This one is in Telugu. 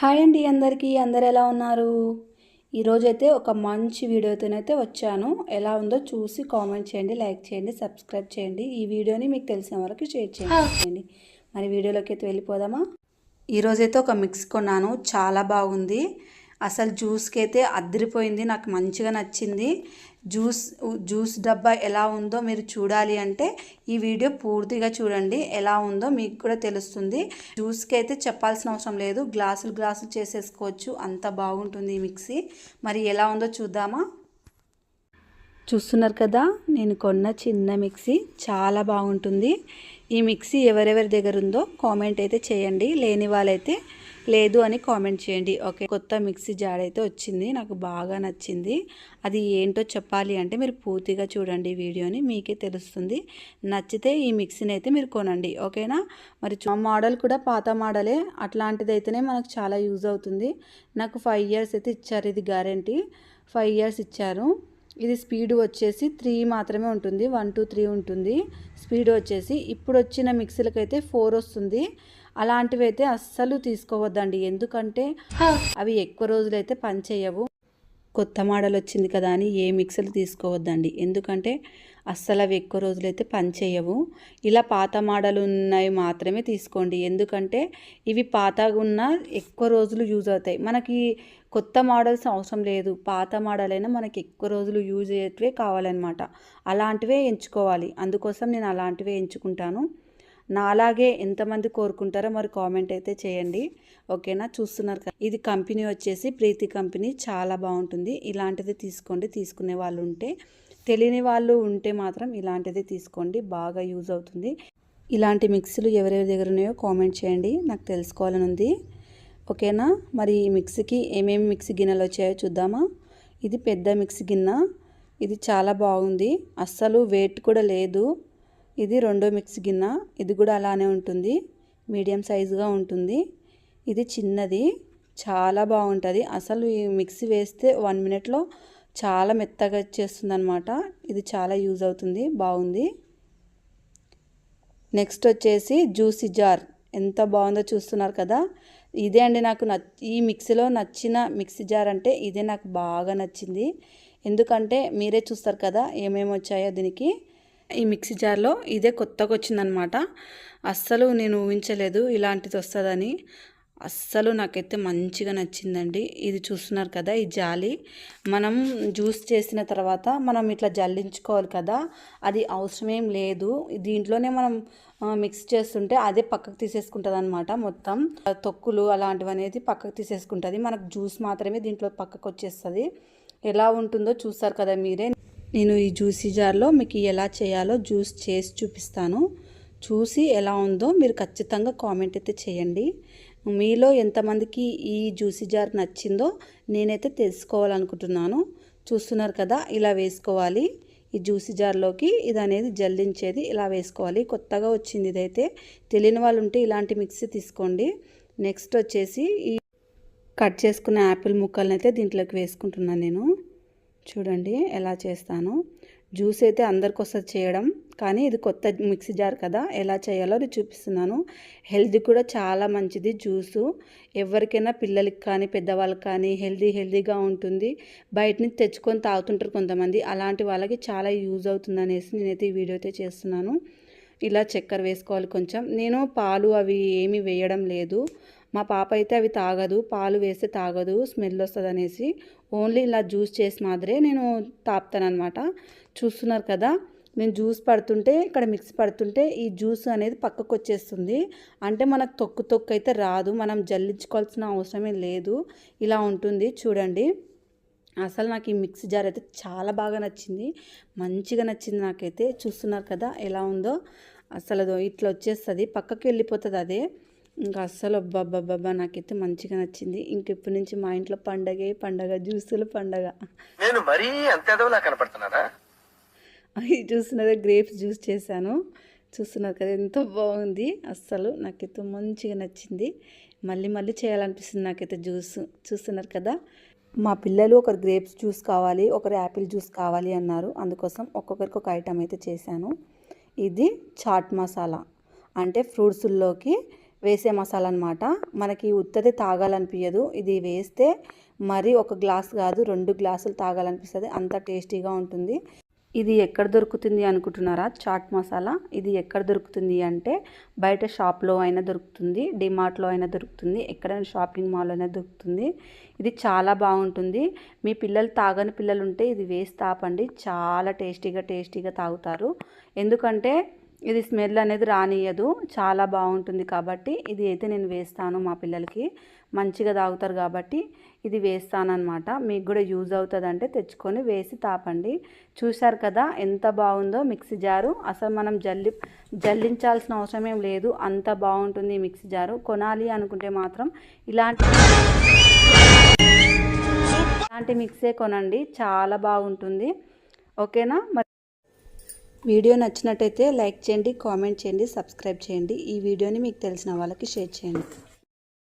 హాయ్ అండి అందరికీ అందరు ఎలా ఉన్నారు? ఈరోజైతే ఒక మంచి వీడియోతోనైతే వచ్చాను. ఎలా ఉందో చూసి కామెంట్ చేయండి లైక్ చేయండి సబ్స్క్రైబ్ చేయండి. ఈ వీడియోని మీకు తెలిసిన వరకు షేర్ చేయండి మరి వీడియోలోకి అయితే వెళ్ళిపోదామా? ఈరోజైతే ఒక మిక్స్ కొన్నాను. చాలా బాగుంది. అసలు జ్యూస్కి అయితే అద్దరిపోయింది నాకు మంచిగా నచ్చింది. జ్యూస్ జ్యూస్ డబ్బా ఎలా ఉందో మీరు చూడాలి అంటే ఈ వీడియో పూర్తిగా చూడండి. ఎలా ఉందో మీకు కూడా తెలుస్తుంది. జ్యూస్కి అయితే చెప్పాల్సిన అవసరం లేదు. గ్లాసులు గ్లాసులు చేసేసుకోవచ్చు. అంత బాగుంటుంది ఈ మిక్సీ. మరి ఎలా ఉందో చూద్దామా? చూస్తున్నారు కదా నేను కొన్న చిన్న మిక్సీ చాలా బాగుంటుంది. ఈ మిక్సీ ఎవరెవరి దగ్గర ఉందో కామెంట్ అయితే చేయండి. లేని వాళ్ళైతే లేదు అని కామెంట్ చేయండి. ఓకే కొత్త మిక్సీ జాడ్ అయితే వచ్చింది. నాకు బాగా నచ్చింది. అది ఏంటో చెప్పాలి అంటే మీరు పూర్తిగా చూడండి వీడియోని మీకే తెలుస్తుంది. నచ్చితే ఈ మిక్సీని అయితే మీరు కొనండి. ఓకేనా? మరి మోడల్ కూడా పాత మోడలే. అట్లాంటిది అయితేనే మనకు చాలా యూజ్ అవుతుంది. నాకు ఫైవ్ ఇయర్స్ అయితే ఇచ్చారు ఇది గ్యారంటీ. ఫైవ్ ఇయర్స్ ఇచ్చారు. ఇది స్పీడ్ వచ్చేసి త్రీ మాత్రమే ఉంటుంది. వన్ టూ త్రీ ఉంటుంది. స్పీడ్ వచ్చేసి ఇప్పుడు వచ్చిన మిక్సీలకైతే ఫోర్ వస్తుంది. అలాంటివి అయితే అస్సలు తీసుకోవద్దండి. ఎందుకంటే అవి ఎక్కువ రోజులైతే పనిచేయవు కొత్త మోడల్ వచ్చింది కదా అని ఏ మిక్సీలు తీసుకోవద్దండి. ఎందుకంటే అస్సలు అవి ఎక్కువ రోజులైతే పనిచేయవు ఇలా పాత మోడల్ ఉన్నవి మాత్రమే తీసుకోండి. ఎందుకంటే ఇవి పాతగా ఉన్న ఎక్కువ రోజులు యూజ్ అవుతాయి. మనకి కొత్త మోడల్స్ అవసరం లేదు. పాత మోడల్ అయినా మనకి ఎక్కువ రోజులు యూజ్ అయ్యేటివే కావాలన్నమాట. అలాంటివే ఎంచుకోవాలి. అందుకోసం నేను అలాంటివే ఎంచుకుంటాను. నాలాగే ఎంతమంది కోరుకుంటారో మరి కామెంట్ అయితే చేయండి. ఓకేనా? చూస్తున్నారు కదా. ఇది కంపెనీ వచ్చేసి ప్రీతి కంపెనీ. చాలా బాగుంటుంది. ఇలాంటిది తీసుకోండి. తీసుకునే వాళ్ళు ఉంటే తెలియని వాళ్ళు ఉంటే మాత్రం ఇలాంటిది తీసుకోండి. బాగా యూజ్ అవుతుంది. ఇలాంటి మిక్సీలు ఎవరెవరి దగ్గర ఉన్నాయో కామెంట్ చేయండి. నాకు తెలుసుకోవాలని ఉంది. ఓకేనా? మరి ఈ మిక్సీకి ఏమేమి మిక్సీ గిన్నెలు వచ్చాయో చూద్దామా? ఇది పెద్ద మిక్సీ గిన్నె. ఇది చాలా బాగుంది. అస్సలు వెయిట్ కూడా లేదు. ఇది రెండో మిక్సీ గిన్నె. ఇది కూడా అలానే ఉంటుంది. మీడియం సైజుగా ఉంటుంది. ఇది చిన్నది. చాలా బాగుంటుంది. అసలు ఈ మిక్సీ వేస్తే వన్ మినిట్లో చాలా మెత్తగా వచ్చేస్తుంది అనమాట ఇది చాలా యూజ్ అవుతుంది. బాగుంది. నెక్స్ట్ వచ్చేసి జ్యూసీ జార్. ఎంత బాగుందో చూస్తున్నారు కదా. ఇదే అండి నాకు ఈ మిక్సీలో నచ్చిన మిక్సీ జార్ అంటే ఇదే నాకు బాగా నచ్చింది. ఎందుకంటే మీరే చూస్తారు కదా ఏమేమి వచ్చాయో దీనికి. ఈ మిక్సీ జార్లో ఇదే కొత్తగా వచ్చిందనమాట. అస్సలు నేను ఊహించలేదు ఇలాంటిది వస్తుందని. అస్సలు నాకైతే మంచిగా నచ్చిందండి. ఇది చూస్తున్నారు కదా ఈ జాలి. మనం జ్యూస్ చేసిన తర్వాత మనం ఇట్లా జల్లించుకోవాలి కదా అది అవసరమేం లేదు. దీంట్లోనే మనం మిక్స్ చేస్తుంటే అదే పక్కకు తీసేసుకుంటుంది అనమాట మొత్తం. తొక్కులు అలాంటివి అనేది పక్కకు తీసేసుకుంటుంది. మనకు జ్యూస్ మాత్రమే దీంట్లో పక్కకు వచ్చేస్తుంది. ఎలా ఉంటుందో చూస్తారు కదా మీరే. నేను ఈ జ్యూసీ జార్లో మీకు ఎలా చేయాలో జ్యూస్ చేసి చూపిస్తాను. చూసి ఎలా ఉందో మీరు ఖచ్చితంగా కామెంట్ అయితే చేయండి. మీలో ఎంతమందికి ఈ జ్యూసీ జార్ నచ్చిందో నేనైతే తెలుసుకోవాలనుకుంటున్నాను. చూస్తున్నారు కదా ఇలా వేసుకోవాలి. ఈ జ్యూసీ జార్లోకి ఇది అనేది జల్లించేది ఇలా వేసుకోవాలి. కొత్తగా వచ్చింది ఇదైతే. తెలియని వాళ్ళు ఉంటే ఇలాంటి మిక్సీ తీసుకోండి. నెక్స్ట్ వచ్చేసి ఈ కట్ చేసుకున్న యాపిల్ ముక్కలను అయితే దీంట్లోకి వేసుకుంటున్నాను నేను. చూడండి ఎలా చేస్తాను. జ్యూస్ అయితే అందరికి వస్తుంది చేయడం కానీ ఇది కొత్త మిక్సీ జార్ కదా ఎలా చేయాలో అది చూపిస్తున్నాను. హెల్తీ కూడా చాలా మంచిది జ్యూసు. ఎవరికైనా పిల్లలకి కానీ పెద్దవాళ్ళకి కానీ హెల్దీ హెల్దీగా ఉంటుంది. బయట నుంచి తెచ్చుకొని తాగుతుంటారు కొంతమంది. అలాంటి వాళ్ళకి చాలా యూజ్ అవుతుంది అనేసి నేనైతే ఈ వీడియో అయితే చేస్తున్నాను. ఇలా చక్కెర వేసుకోవాలి కొంచెం. నేను పాలు అవి ఏమీ వేయడం లేదు. మా పాప అయితే అవి తాగదు. పాలు వేస్తే తాగదు. స్మెల్ వస్తుంది అనేసి ఓన్లీ ఇలా జ్యూస్ చేసి మాదిరే నేను తాపుతానమాట చూస్తున్నారు కదా నేను జ్యూస్ పడుతుంటే ఇక్కడ మిక్స్ పడుతుంటే ఈ జ్యూస్ అనేది పక్కకు వచ్చేస్తుంది. అంటే మనకు తొక్కు తొక్కు అయితే రాదు మనం జల్లించుకోవాల్సిన అవసరమే లేదు. ఇలా ఉంటుంది చూడండి. అసలు నాకు ఈ మిక్సీ జార్ అయితే చాలా బాగా నచ్చింది. మంచిగా నచ్చింది నాకైతే. చూస్తున్నారు కదా ఎలా ఉందో? అసలు ఇట్లా వచ్చేస్తుంది పక్కకి వెళ్ళిపోతుంది అదే. ఇంకా అస్సలు అబ్బాబ్బాబ్బా నాకైతే మంచిగా నచ్చింది. ఇంక ఇప్పటి నుంచి మా ఇంట్లో పండగే పండగ జ్యూసులు పండగ. నేను మరీ అంత ఎదవలా కనపడుతున్నారా అవి చూస్తున్నదే గ్రేప్స్ జ్యూస్ చేశాను. చూస్తున్నారు కదా ఎంతో బాగుంది. అస్సలు నాకైతే మంచిగా నచ్చింది. మళ్ళీ మళ్ళీ చేయాలనిపిస్తుంది నాకైతే జ్యూస్. చూస్తున్నారు కదా? మా పిల్లలు ఒకరు గ్రేప్స్ జ్యూస్ కావాలి ఒకరు యాపిల్ జ్యూస్ కావాలి అన్నారు. అందుకోసం ఒక్కొక్కరికి ఒక ఐటమ్ అయితే చేశాను. ఇది చాట్ మసాలా. అంటే ఫ్రూట్స్లోకి వేసే మసాలా అనమాట మనకి ఉత్తది తాగాలనిపించదు ఇది వేస్తే మరీ ఒక గ్లాస్ కాదు రెండు గ్లాసులు తాగాలనిపిస్తుంది. అంత టేస్టీగా ఉంటుంది. ఇది ఎక్కడ దొరుకుతుంది అనుకుంటున్నారా? చాట్ మసాలా. ఇది ఎక్కడ దొరుకుతుంది అంటే బయట షాప్లో అయినా దొరుకుతుంది. డిమార్ట్లో అయినా దొరుకుతుంది. ఎక్కడైనా షాపింగ్ మాల్ అయినా దొరుకుతుంది. ఇది చాలా బాగుంటుంది. మీ పిల్లలు తాగని పిల్లలు ఉంటే ఇది వేసి తాపండి. చాలా టేస్టీగా టేస్టీగా తాగుతారు. ఎందుకంటే ఇది స్మెల్ అనేది రానియదు చాలా బాగుంటుంది కాబట్టి ఇది అయితే నేను వేస్తాను మా పిల్లలకి. మంచిగా తాగుతారు కాబట్టి ఇది వేస్తానమాట మీకు కూడా యూజ్ అవుతుంది అంటే తెచ్చుకొని వేసి తాపండి. చూశారు కదా ఎంత బాగుందో మిక్సీ జారు. అసలు మనం జల్లి జల్లించాల్సిన అవసరం ఏం లేదు. అంత బాగుంటుంది మిక్సీ జారు. కొనాలి అనుకుంటే మాత్రం ఇలాంటి ఇలాంటి మిక్సే కొనండి. చాలా బాగుంటుంది. ఓకేనా? మరి వీడియో నచ్చినట్టయితే లైక్ చేయండి కామెంట్ చేయండి సబ్స్క్రైబ్ చేయండి. ఈ వీడియోని మీకు తెలిసిన వాళ్ళకి షేర్ చేయండి.